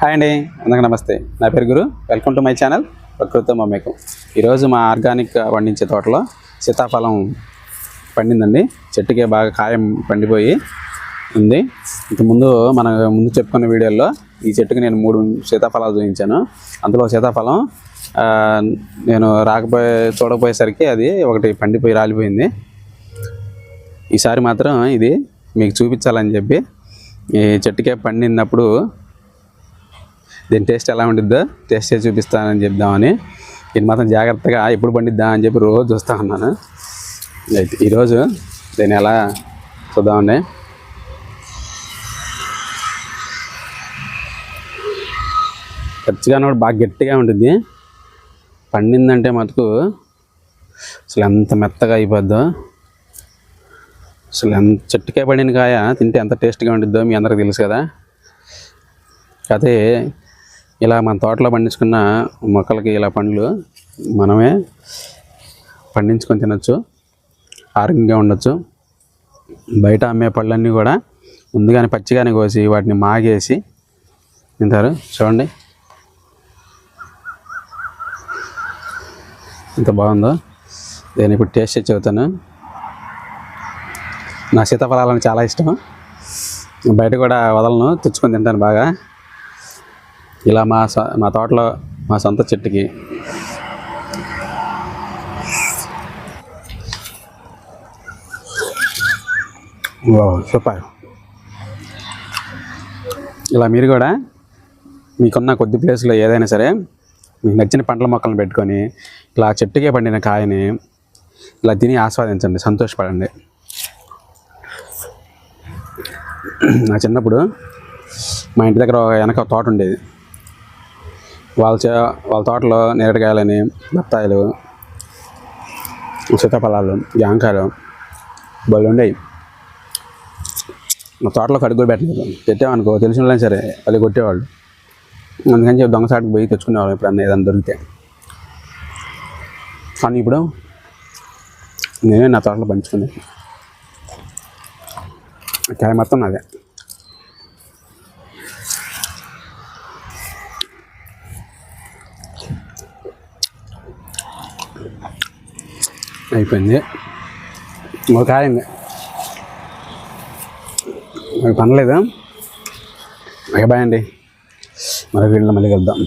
Hi అండి అందరికీ నమస్తే. నా పేరు Guru. Welcome to my channel ప్రకృతి మమ్మేకం ఈరోజు మా ఆర్గానిక్ పండించే తోటలో సీతాఫలం పండిందండి. చెట్టుకే బాగా కాయం పండిపోయి ఉంది. ఇంత ముందు మన ముందు చెప్పుకున్న వీడియోలో ఈ చెట్టుకి నేను మూడు సీతాఫలాలు చూపించాను. అందులో సీతాఫలం నేను రాకపోయే చూడకపోయేసరికి అది ఒకటి పండిపోయి రాలిపోయింది. ఈసారి మాత్రం ఇది మీకు చూపించాలని చెప్పి ఈ చెట్టుకే పండినప్పుడు దీని టేస్ట్ ఎలా ఉండిద్దో టేస్ట్ చేసి చూపిస్తానని చెప్దామని. ఇది మాత్రం జాగ్రత్తగా ఎప్పుడు పండిద్దా అని చెప్పి రోజు చూస్తూ ఉన్నాను. అయితే ఈరోజు దీన్ని ఎలా చూద్దామండి. ఖర్చుగా కూడా బాగా గట్టిగా ఉంటుంది పండిందంటే మటుకు అసలు ఎంత మెత్తగా అయిపోద్దో అసలు ఎంత చెట్టుకే పడిన కాయ తింటే ఎంత టేస్ట్గా ఉంటుందో మీ అందరికి తెలుసు కదా. అయితే ఇలా మన తోటలో పండించుకున్న మొక్కలకి ఇలా పండ్లు మనమే పండించుకొని తినచ్చు ఆరోగ్యంగా ఉండొచ్చు. బయట అమ్మే పళ్ళన్నీ కూడా ముందుగానే పచ్చిగానే కోసి వాటిని మాగేసి తింటారు. చూడండి. ఎంత బాగుందో. నేను ఇప్పుడు టేస్ట్ చేసి చెబుతాను. నా సీతాఫలాలని చాలా ఇష్టం. బయట కూడా వదలను తెచ్చుకొని తింటాను బాగా. ఇలా మా సొ- మా తోటలో మా సొంత చెట్టుకి. సూపర్. ఇలా మీరు కూడా మీకున్న కొద్ది ప్లేస్లో ఏదైనా సరే మీకు నచ్చిన పండ్ల మొక్కలను పెట్టుకొని ఇలా చెట్టుకే పండిన కాయని ఇలా తిని ఆస్వాదించండి సంతోషపడండి. నా చిన్నప్పుడు మా ఇంటి దగ్గర ఒక వెనక తోట ఉండేది. వాళ్ళ చే వాళ్ళ తోటలో నేరడికాయలని బత్తాయిలు సీతాఫలాలు జాంకాయలు బళ్ళు ఉండేవి. మా తోటలో కడుగు కూడా పెట్టలేదు. పెట్టామనుకో తెలిసిన వాళ్ళని సరే అది కొట్టేవాళ్ళు. అందుకని చెప్పి దొంగసాటికి పోయి తెచ్చుకునేవాళ్ళం ఎప్పుడన్నా ఏదైనా దొరికితే. కానీ ఇప్పుడు నేనే నా తోటలో పంచుకున్నాను కాయ మొత్తం నాదే. అయిపోయింది. ఒక కాయింది. నాకు పనలేదు? ఓకే బాయ్ అండి. మరొక వీడియోలో మళ్ళీ కలుద్దాం.